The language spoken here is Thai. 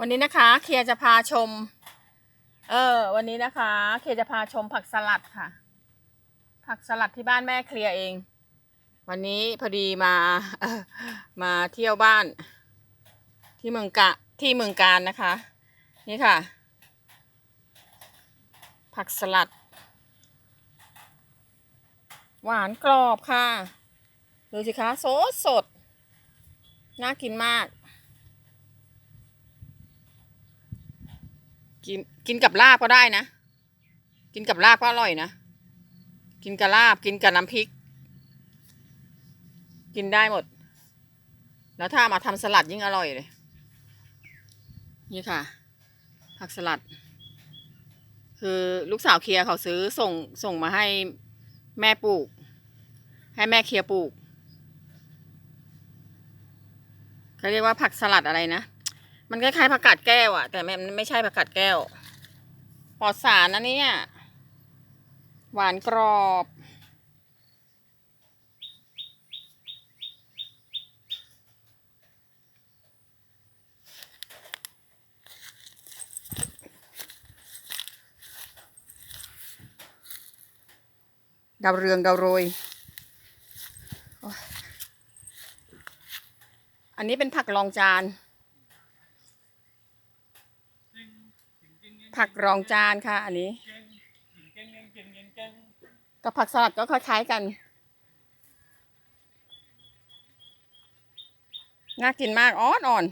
วันนี้นะคะ เคียร์จะพาชม เออ วันนี้นะคะ เคียร์จะพาชมผักสลัดค่ะ ผักสลัดที่บ้านแม่เคลียร์เอง วันนี้พอดีมาเออมาเที่ยวบ้าน ที่เมืองกะที่เมืองการนะคะ นี่ค่ะ ผักสลัด หวานกรอบค่ะ ดูสิคะสดสด น่ากินมาก กินกินกับลาบก็ได้นะ กินกับลาบก็อร่อยนะ กินกับลาบกินกับน้ำพริก กินได้หมด แล้วถ้ามาทำสลัดยิ่งอร่อยเลย นี่ค่ะ ผักสลัด คือลูกสาวเคียร์เขาซื้อส่งส่งมาให้แม่ปลูก ให้แม่เคียร์ปลูกเขาเรียกว่าผักสลัดอะไรนะ มันคล้ายๆผักกาดแก้วอะแต่มันไม่ใช่ผักกาดแก้วปลอดสารนะเนี่ยหวานกรอบ ดาวเรืองดาวโรย อันนี้เป็นผักรองจาน ผักรองจานค่ะ อันนี้ กับผักสลัดก็คล้ายๆกัน น่ากินมากอ่อนอ่อน